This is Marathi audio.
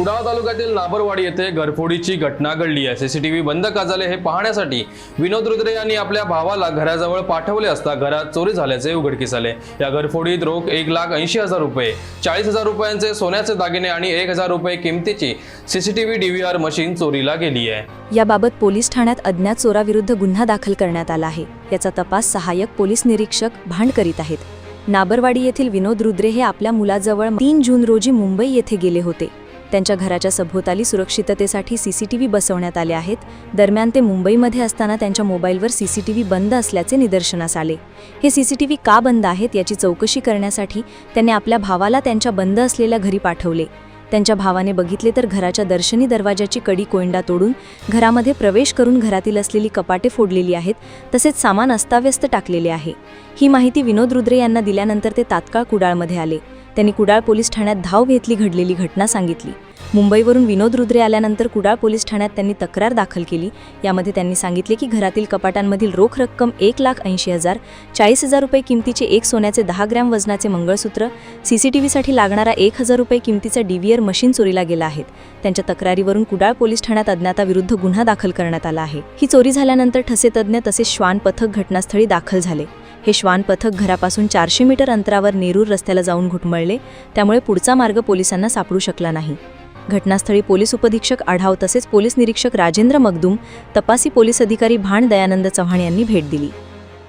कुडाळ तालुक्यातील नाबरवाडी येथे घरफोडीची घटना घडली आहे. सीसीटीव्ही बंद का झाले हे पाहण्यासाठी विनोद रुद्रे यांनी आपल्या भावाला घराजवळ पाठवले असता घरात चोरी झाल्याचे उघडकीस आले या घरफोडीत रोख एक लाख ऐंशी हजार रुपये चाळीस हजार रुपयांचे सोन्याचे दागिने आणि एक हजार रुपये किमतीची सीसीटीव्ही डीव्हीआर मशीन चोरीला गेली आहे. याबाबत पोलीस ठाण्यात अज्ञात चोराविरुद्ध गुन्हा दाखल करण्यात आला आहे. याचा तपास सहाय्यक पोलीस निरीक्षक भांड करीत आहेत. नाबरवाडी येथील विनोद रुद्रे हे आपल्या मुलाजवळ तीन जून रोजी मुंबई येथे गेले होते. त्यांच्या घराच्या सभोवताली सुरक्षिततेसाठी सीसीटीव्ही बसवण्यात आले आहेत. दरम्यान ते मुंबईमध्ये असताना त्यांच्या मोबाईलवर सीसीटीव्ही बंद असल्याचे निदर्शनास आले. हे सीसीटीव्ही का बंद आहेत याची चौकशी करण्यासाठी त्यांनी आपल्या भावाला त्यांच्या बंद असलेल्या घरी पाठवले. त्यांच्या भावाने बघितले तर घराच्या दर्शनी दरवाजाची कडी कोयंडा तोडून घरामध्ये प्रवेश करून घरातील असलेली कपाटे फोडलेली आहेत तसेच सामान अस्ताव्यस्त टाकलेले आहे. ही माहिती विनोद रुद्रे यांना दिल्यानंतर ते तात्काळ कुडाळमध्ये आले. त्यांनी कुडाळ पोलीस ठाण्यात धाव घेतली घडलेली घटना सांगितली. मुंबईवरून विनोद रुद्रे आल्यानंतर कुडाळ पोलीस ठाण्यात त्यांनी तक्रार दाखल केली. यामध्ये त्यांनी सांगितले की घरातील कपाटांमधील रोख रक्कम एक लाख ऐंशी हजार चाळीस हजार रुपये किमतीचे एक सोन्याचे दहा ग्रॅम वजनाचे मंगळसूत्र सीसीटीव्हीसाठी लागणारा एक हजार रुपये किमतीचा डीव्हीआर मशीन चोरीला गेला आहेत त्यांच्या तक्रारीवरून कुडाळ पोलीस ठाण्यात अज्ञाताविरुद्ध गुन्हा दाखल करण्यात आला आहे. ही चोरी झाल्यानंतर ठसे तज्ज्ञ तसेच श्वान पथक घटनास्थळी दाखल झाले. हे श्वान पथक घरापासून चारशे मीटर अंतरावर नेरूर रस्त्याला जाऊन घुटमळले. त्यामुळे पुढचा मार्ग पोलिसांना सापडू शकला नाही. घटनास्थळी पोलीस उपधीक्षक आढाव तसेच पोलीस निरीक्षक राजेंद्र मगदूम तपासी पोलीस अधिकारी भाण दयानंद चव्हाण यांनी भेट दिली.